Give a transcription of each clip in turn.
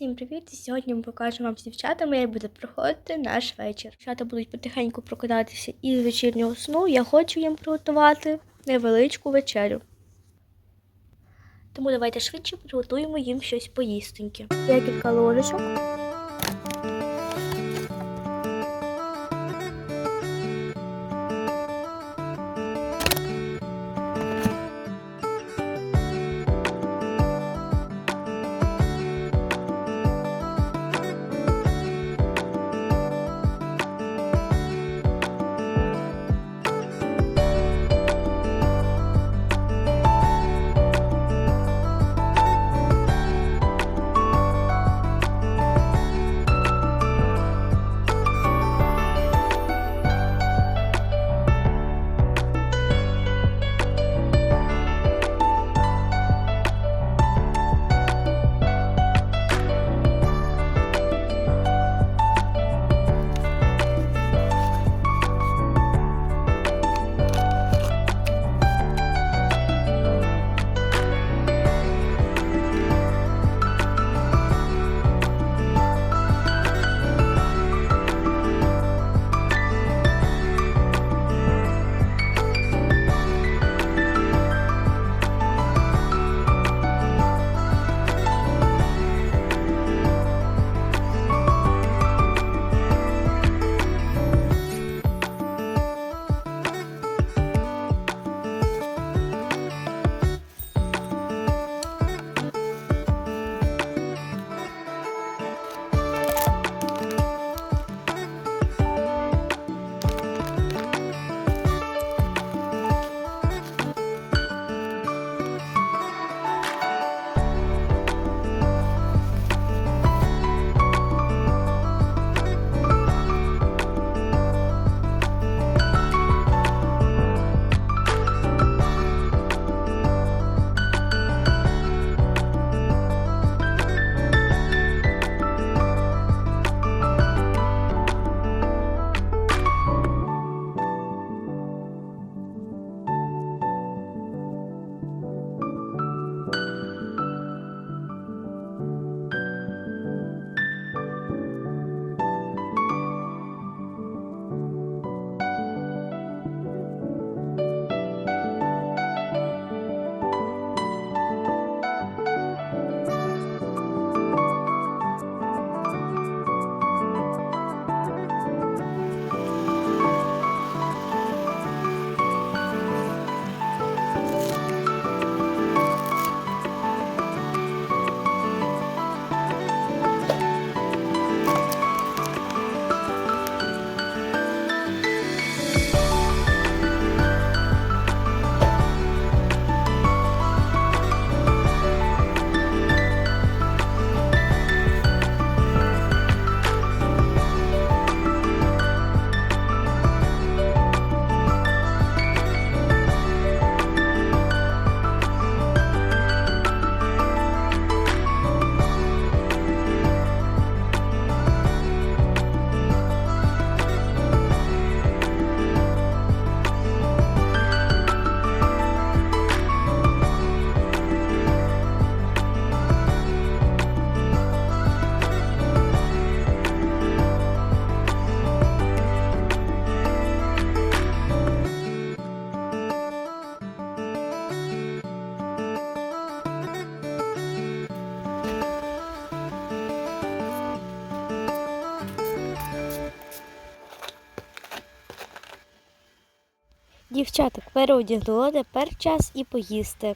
Всім привіт! І Сьогодні ми покажемо вам з дівчатами, як буде проходити наш вечір. Дівчата будуть потихеньку прокидатися із вечірнього сну. Я хочу їм приготувати невеличку вечерю. Тому давайте швидше приготуємо їм щось поїстеньке. Декілька ложечок. Дівчаток переодягнули, тепер час і поїсти.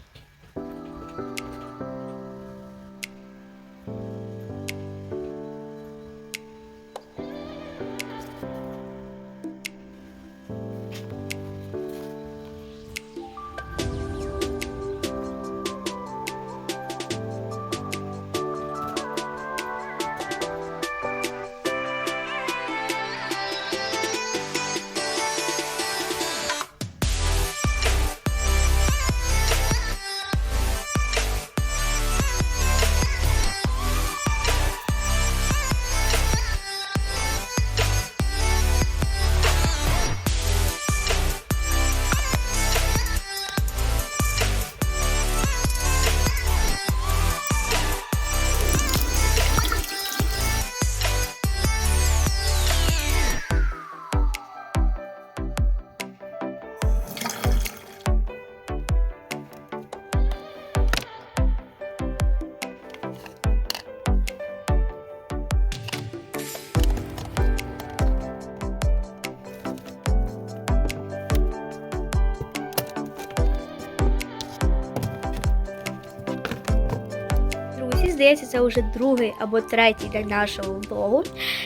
Здається, це вже другий або третій день нашого влогу.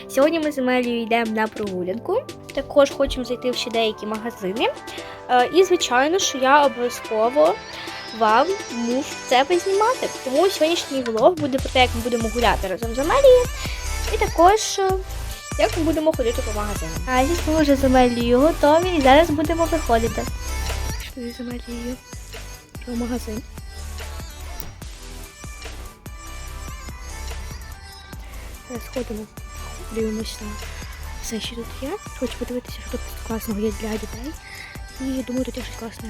Сьогодні ми з Амелією йдемо на прогулянку. Також хочемо зайти в ще деякі магазини. Е, І, звичайно, що я обов'язково вам мушу це познімати. Тому сьогоднішній влог буде про те, як ми будемо гуляти разом з Амелією. І також е, як ми будемо ходити по магазинам. А зі ми вже з Амелією готові і зараз будемо виходити. Пішли з Амелією в магазин. Зараз ходимо, дивимося на все, що тут є. Хочу подивитися, що тут класного є для дітей. І думаю, тут є щось класне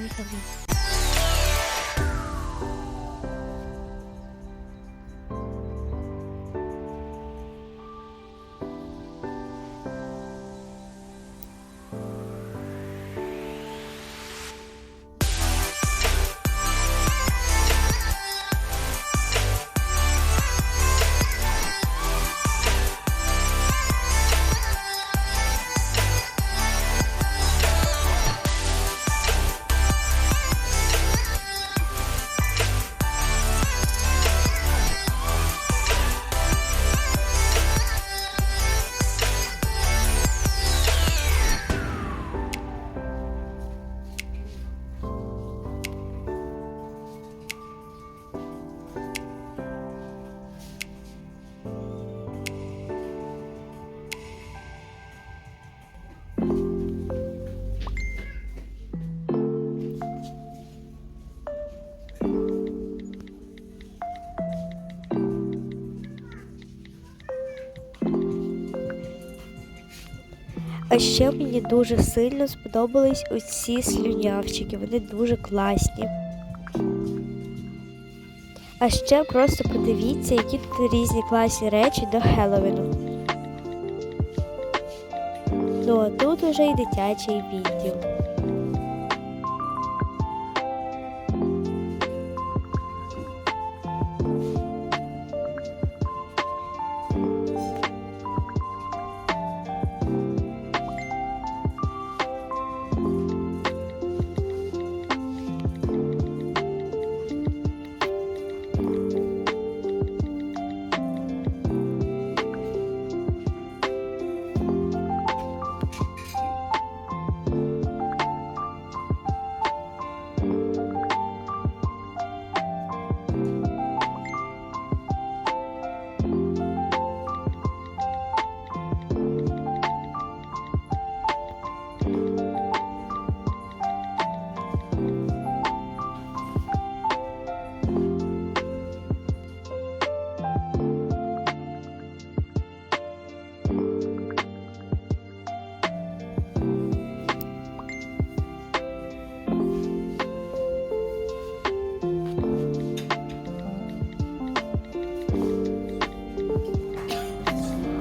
А ще мені дуже сильно сподобались оці слюнявчики. Вони дуже класні. А ще просто подивіться, які тут різні класні речі до Хеллоуіну. Ну а тут уже і дитячий відділ.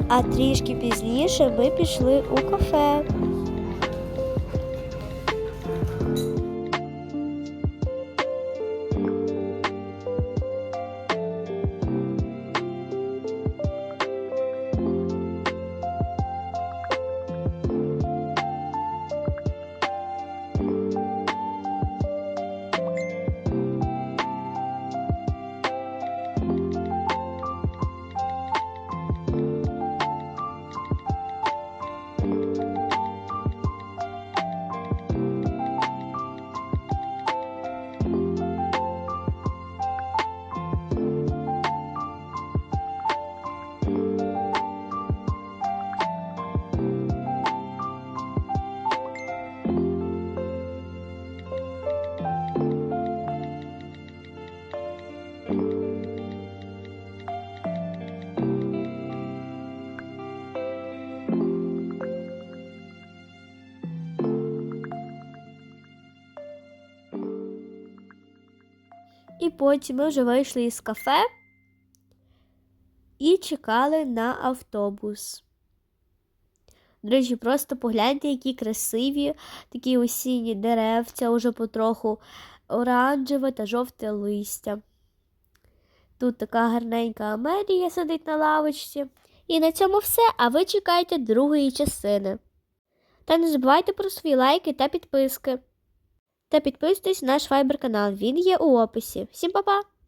А трішки пізніше ми пішли у кафе. І потім ми вже вийшли із кафе і чекали на автобус. До речі, просто погляньте, які красиві такі осінні деревця, уже потроху оранжеве та жовте листя. Тут така гарненька Амерія сидить на лавочці. І на цьому все, а ви чекайте другої частини. Та не забувайте про свої лайки та підписки. Та підписуйтесь на наш вайбер канал, він є у описі. Всім па-па!